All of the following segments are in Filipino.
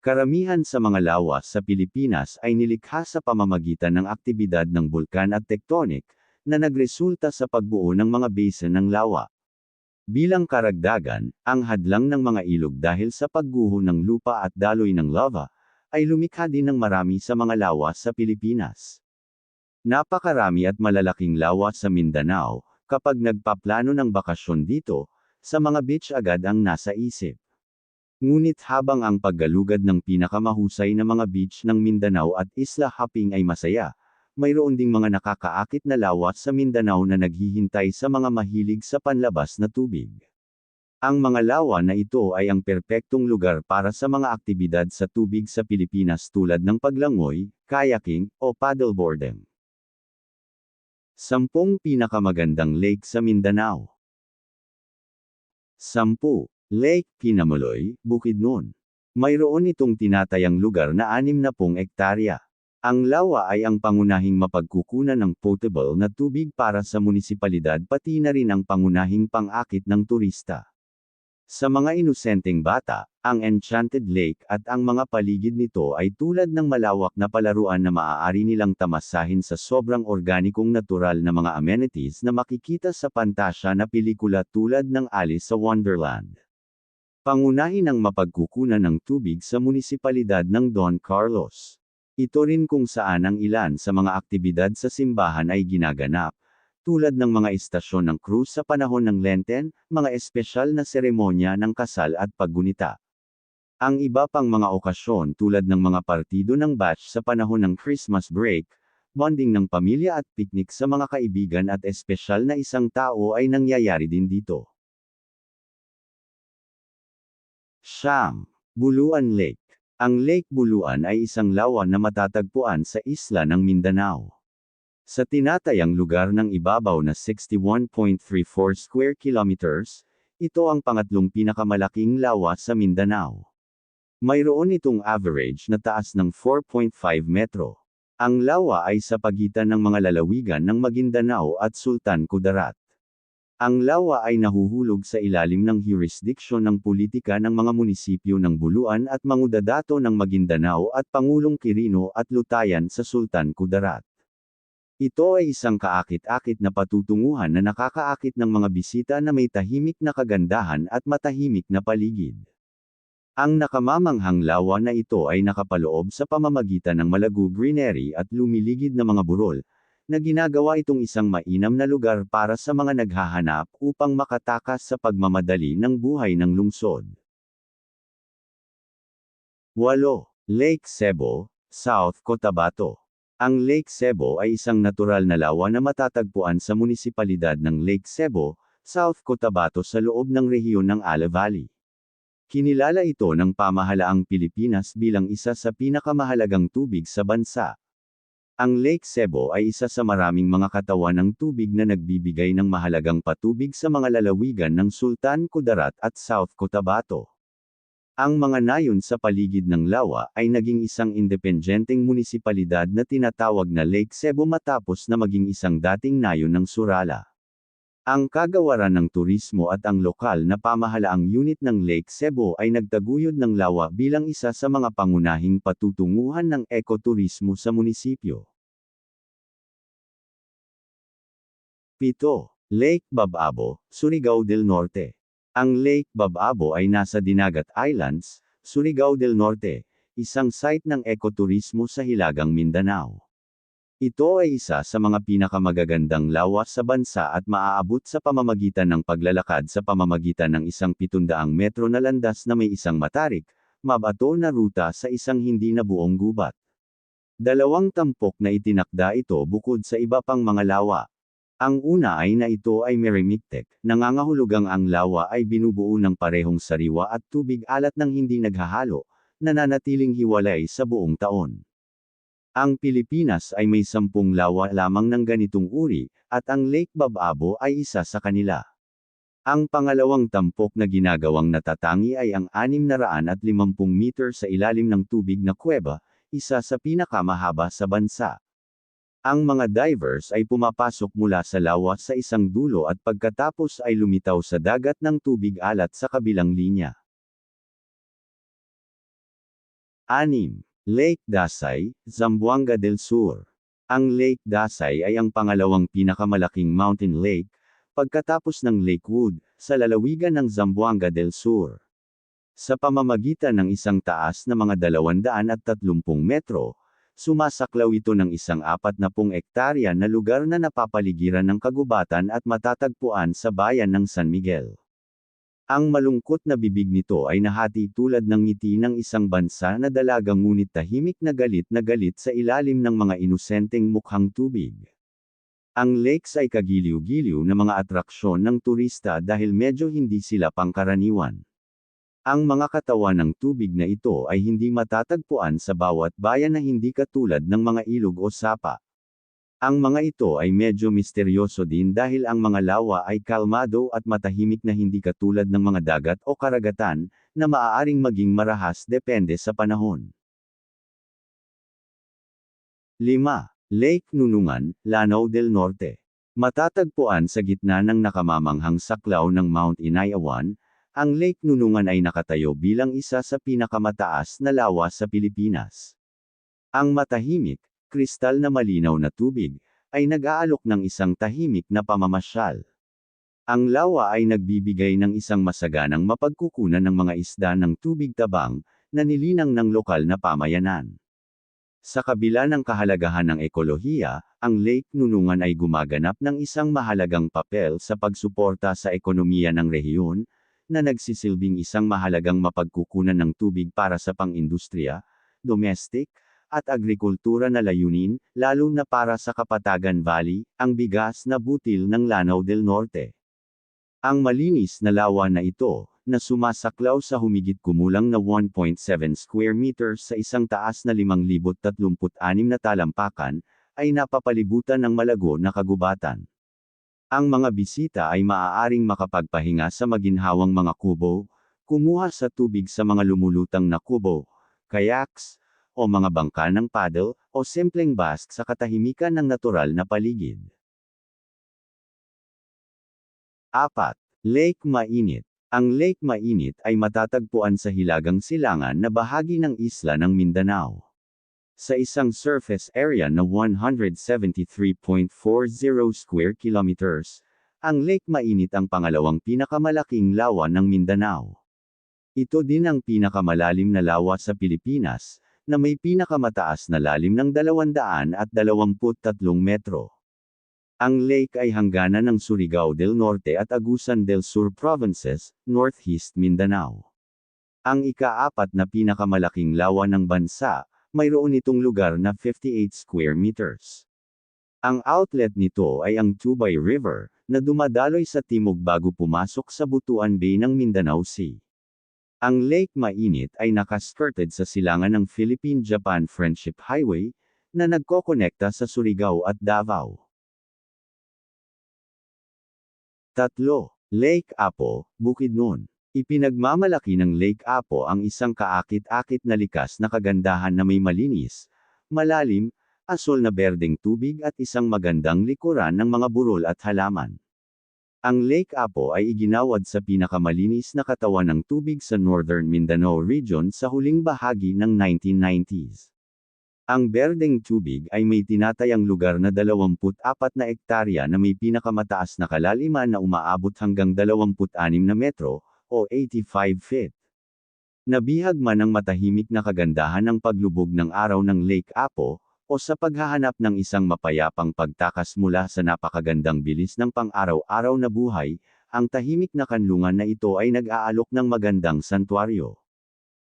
Karamihan sa mga lawa sa Pilipinas ay nilikha sa pamamagitan ng aktibidad ng bulkan at tectonic, na nagresulta sa pagbuo ng mga basin ng lawa. Bilang karagdagan, ang hadlang ng mga ilog dahil sa pagguho ng lupa at daloy ng lava, ay lumikha din ng marami sa mga lawa sa Pilipinas. Napakarami at malalaking lawa sa Mindanao, kapag nagpaplano ng bakasyon dito, sa mga beach agad ang nasa isip. Ngunit habang ang paggalugad ng pinakamahusay na mga beach ng Mindanao at isla hopping ay masaya, mayroon ding mga nakakaakit na lawa sa Mindanao na naghihintay sa mga mahilig sa panlabas na tubig. Ang mga lawa na ito ay ang perpektong lugar para sa mga aktibidad sa tubig sa Pilipinas tulad ng paglangoy, kayaking, o paddleboarding. Sampung pinakamagandang lake sa Mindanao. Sampu. Lake Pinamaloy, Bukidnon. Mayroon itong tinatayang lugar na 60 ektarya. Ang lawa ay ang pangunahing mapagkukunan ng potable na tubig para sa munisipalidad pati na rin ang pangunahing pang-akit ng turista. Sa mga inosenteng bata, ang Enchanted Lake at ang mga paligid nito ay tulad ng malawak na palaruan na maaari nilang tamasahin sa sobrang organikong natural na mga amenities na makikita sa pantasya na pelikula tulad ng Alice sa Wonderland. Pangunahin ang mapagkukunan ng tubig sa munisipalidad ng Don Carlos. Ito rin kung saan ang ilan sa mga aktibidad sa simbahan ay ginaganap, tulad ng mga istasyon ng cruise sa panahon ng Lenten, mga espesyal na seremonya ng kasal at paggunita. Ang iba pang mga okasyon tulad ng mga partido ng batch sa panahon ng Christmas break, bonding ng pamilya at picnic sa mga kaibigan at espesyal na isang tao ay nangyayari din dito. Siyam. Buluan Lake. Ang Lake Buluan ay isang lawa na matatagpuan sa isla ng Mindanao. Sa tinatayang lugar ng ibabaw na 61.34 square kilometers, ito ang pangatlong pinakamalaking lawa sa Mindanao. Mayroon itong average na taas ng 4.5 metro. Ang lawa ay sa pagitan ng mga lalawigan ng Maguindanao at Sultan Kudarat. Ang lawa ay nahuhulog sa ilalim ng jurisdiksyon ng politika ng mga munisipyo ng Buluan at Mangudadato ng Maguindanao at Pangulong Quirino at Lutayan sa Sultan Kudarat. Ito ay isang kaakit-akit na patutunguhan na nakakaakit ng mga bisita na may tahimik na kagandahan at matahimik na paligid. Ang nakamamanghang lawa na ito ay nakapaloob sa pamamagitan ng malago greenery at lumiligid na mga burol, na ginagawa itong isang mainam na lugar para sa mga naghahanap upang makatakas sa pagmamadali ng buhay ng lungsod. 8. Lake Cebu, South Cotabato ang Lake Cebu ay isang natural na lawa na matatagpuan sa munisipalidad ng Lake Cebu, South Cotabato sa loob ng rehiyon ng Ale Valley. Kinilala ito ng pamahalaang Pilipinas bilang isa sa pinakamahalagang tubig sa bansa. Ang Lake Cebu ay isa sa maraming mga katawan ng tubig na nagbibigay ng mahalagang patubig sa mga lalawigan ng Sultan Kudarat at South Cotabato. Ang mga nayon sa paligid ng lawa ay naging isang independenteng munisipalidad na tinatawag na Lake Cebu matapos na maging isang dating nayon ng Surala. Ang kagawaran ng turismo at ang lokal na pamahalaang unit ng Lake Cebu ay nagtaguyod ng lawa bilang isa sa mga pangunahing patutunguhan ng ekoturismo sa munisipyo. 7. Lake Bababo, Surigao del Norte ang Lake Bababo ay nasa Dinagat Islands, Surigao del Norte, isang site ng ekoturismo sa Hilagang Mindanao. Ito ay isa sa mga pinakamagagandang lawa sa bansa at maaabot sa pamamagitan ng paglalakad sa pamamagitan ng isang 700 metro na landas na may isang matarik, mabato na ruta sa isang hindi na buong gubat. Dalawang tampok na itinakda ito bukod sa iba pang mga lawa. Ang una ay na ito ay meremictic, nangangahulugang ang lawa ay binubuo ng parehong sariwa at tubig alat ng hindi naghahalo, nananatiling hiwalay sa buong taon. Ang Pilipinas ay may sampung lawa lamang ng ganitong uri, at ang Lake Bababo ay isa sa kanila. Ang pangalawang tampok na ginagawang natatangi ay ang 650 meter sa ilalim ng tubig na kuweba, isa sa pinakamahaba sa bansa. Ang mga divers ay pumapasok mula sa lawa sa isang dulo at pagkatapos ay lumitaw sa dagat ng tubig alat sa kabilang linya. 6. Lake Dasay, Zamboanga del Sur. Ang Lake Dasay ay ang pangalawang pinakamalaking mountain lake, pagkatapos ng Lakewood, sa lalawigan ng Zamboanga del Sur. Sa pamamagitan ng isang taas na mga 230 metro, sumasaklaw ito ng isang 40 ektarya na lugar na napapaligiran ng kagubatan at matatagpuan sa bayan ng San Miguel. Ang malungkot na bibig nito ay nahati tulad ng ngiti ng isang bansa na dalaga ngunit tahimik na galit na galit sa ilalim ng mga inosenteng mukhang tubig. Ang lakes ay kagiliw-giliw na mga atraksyon ng turista dahil medyo hindi sila pangkaraniwan. Ang mga katawan ng tubig na ito ay hindi matatagpuan sa bawat bayan na hindi katulad ng mga ilog o sapa. Ang mga ito ay medyo misteryoso din dahil ang mga lawa ay kalmado at matahimik na hindi katulad ng mga dagat o karagatan, na maaaring maging marahas depende sa panahon. 5. Lake Nunungan, Lanao del Norte. Matatagpuan sa gitna ng nakamamanghang saklaw ng Mount Inayawan, ang Lake Nunungan ay nakatayo bilang isa sa pinakamataas na lawa sa Pilipinas. Ang matahimik, kristal na malinaw na tubig, ay nag-aalok ng isang tahimik na pamamasyal. Ang lawa ay nagbibigay ng isang masaganang mapagkukunan ng mga isda ng tubig tabang, na nilinang ng lokal na pamayanan. Sa kabila ng kahalagahan ng ekolohiya, ang Lake Nunungan ay gumaganap ng isang mahalagang papel sa pagsuporta sa ekonomiya ng rehiyon, na nagsisilbing isang mahalagang mapagkukunan ng tubig para sa pang-industriya, domestic, at agrikultura na layunin, lalo na para sa Kapatagan Valley, ang bigas na butil ng Lanao del Norte. Ang malinis na lawa na ito, na sumasaklaw sa humigit kumulang na 1.7 square meters sa isang taas na 5,036 na talampakan, ay napapalibutan ng malago na kagubatan. Ang mga bisita ay maaaring makapagpahinga sa maginhawang mga kubo, kumuha sa tubig sa mga lumulutang na kubo, kayaks, o mga bangka ng paddle, o simpleng bask sa katahimikan ng natural na paligid. 4. Lake Mainit. Ang Lake Mainit ay matatagpuan sa hilagang silangan na bahagi ng isla ng Mindanao. Sa isang surface area na 173.40 square kilometers, ang Lake Mainit ang pangalawang pinakamalaking lawa ng Mindanao. Ito din ang pinakamalalim na lawa sa Pilipinas, na may pinakamataas na lalim ng 223 metro. Ang lake ay hangganan ng Surigao del Norte at Agusan del Sur Provinces, Northeast Mindanao. Ang ikaapat na pinakamalaking lawa ng bansa, mayroon itong lugar na 58 square meters. Ang outlet nito ay ang Tubay River, na dumadaloy sa timog bago pumasok sa Butuan Bay ng Mindanao Sea. Ang Lake Mainit ay nakaskirted sa silangan ng Philippine-Japan Friendship Highway, na nagkokonekta sa Surigao at Davao. 3. Lake Apo, Bukidnon. Ipinagmamalaki ng Lake Apo ang isang kaakit-akit na likas na kagandahan na may malinis, malalim, asol na berdeng tubig at isang magandang likuran ng mga burol at halaman. Ang Lake Apo ay iginawad sa pinakamalinis na katawan ng tubig sa Northern Mindanao Region sa huling bahagi ng 1990s. Ang berdeng tubig ay may tinatayang lugar na 24 na ektarya na may pinakamataas na kalaliman na umaabot hanggang 26 na metro, o 85 feet. Nabihag man ang matahimik na kagandahan ng paglubog ng araw ng Lake Apo, o sa paghahanap ng isang mapayapang pagtakas mula sa napakagandang bilis ng pang-araw-araw na buhay, ang tahimik na kanlungan na ito ay nag-aalok ng magandang santuaryo.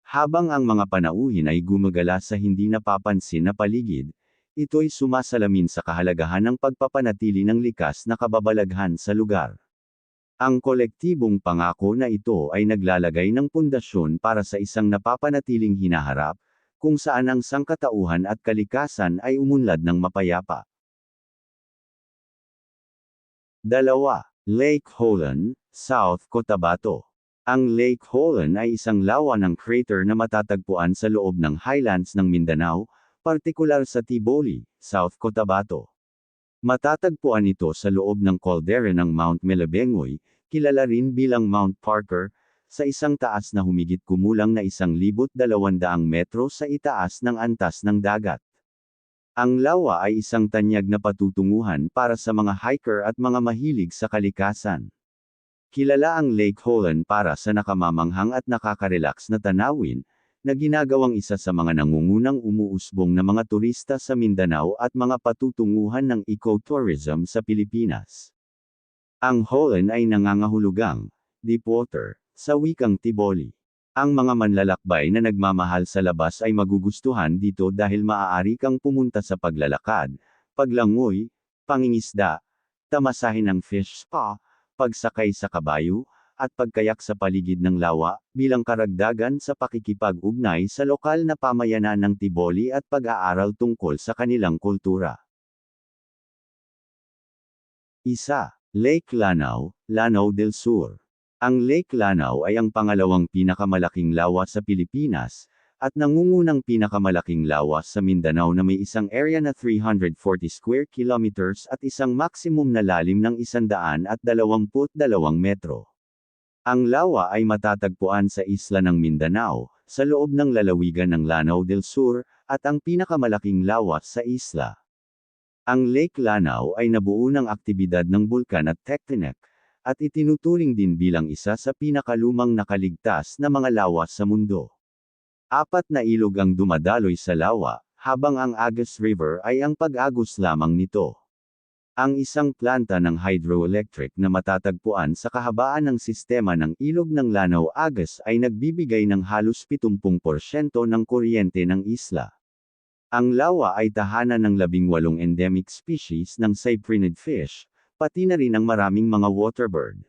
Habang ang mga panauhin ay gumagala sa hindi napapansin na paligid, ito'y sumasalamin sa kahalagahan ng pagpapanatili ng likas na kababalaghan sa lugar. Ang kolektibong pangako na ito ay naglalagay ng pundasyon para sa isang napapanatiling hinaharap, kung saan ang sangkatauhan at kalikasan ay umunlad ng mapayapa. 2. Lake Holan, South Cotabato. Ang Lake Holan ay isang lawa ng crater na matatagpuan sa loob ng highlands ng Mindanao, partikular sa Tiboli, South Cotabato. Matatagpuan ito sa loob ng caldera ng Mount Melabengoy, kilala rin bilang Mount Parker, sa isang taas na humigit kumulang na 1,200 metro sa itaas ng antas ng dagat. Ang lawa ay isang tanyag na patutunguhan para sa mga hiker at mga mahilig sa kalikasan. Kilala ang Lake Holland para sa nakamamanghang at nakaka-relax na tanawin, na ginagawang isa sa mga nangungunang umuusbong na mga turista sa Mindanao at mga patutunguhan ng ecotourism sa Pilipinas. Ang Holland ay nangangahulugang, deep water, sa wikang Tiboli. Ang mga manlalakbay na nagmamahal sa labas ay magugustuhan dito dahil maaari kang pumunta sa paglalakad, paglangoy, pangingisda, tamasahin ng fish spa, pagsakay sa kabayo, at pagkayak sa paligid ng lawa, bilang karagdagan sa pakikipag-ugnay sa lokal na pamayanan ng Tiboli at pag-aaral tungkol sa kanilang kultura. Isa, Lake Lanao, Lanao del Sur. Ang Lake Lanao ay ang pangalawang pinakamalaking lawa sa Pilipinas, at nangungunang pinakamalaking lawa sa Mindanao na may isang area na 340 square kilometers at isang maximum na lalim ng 122 metro. Ang lawa ay matatagpuan sa isla ng Mindanao, sa loob ng lalawigan ng Lanao del Sur, at ang pinakamalaking lawa sa isla. Ang Lake Lanao ay nabuo ng aktibidad ng bulkan at tectonic, at itinuturing din bilang isa sa pinakalumang nakaligtas na mga lawa sa mundo. Apat na ilog ang dumadaloy sa lawa, habang ang Agus River ay ang pag-agos lamang nito. Ang isang planta ng hydroelectric na matatagpuan sa kahabaan ng sistema ng ilog ng Lanao Agus ay nagbibigay ng halos 70% ng kuryente ng isla. Ang lawa ay tahanan ng labing walong endemic species ng cyprinid fish, pati na rin ang maraming mga waterbird.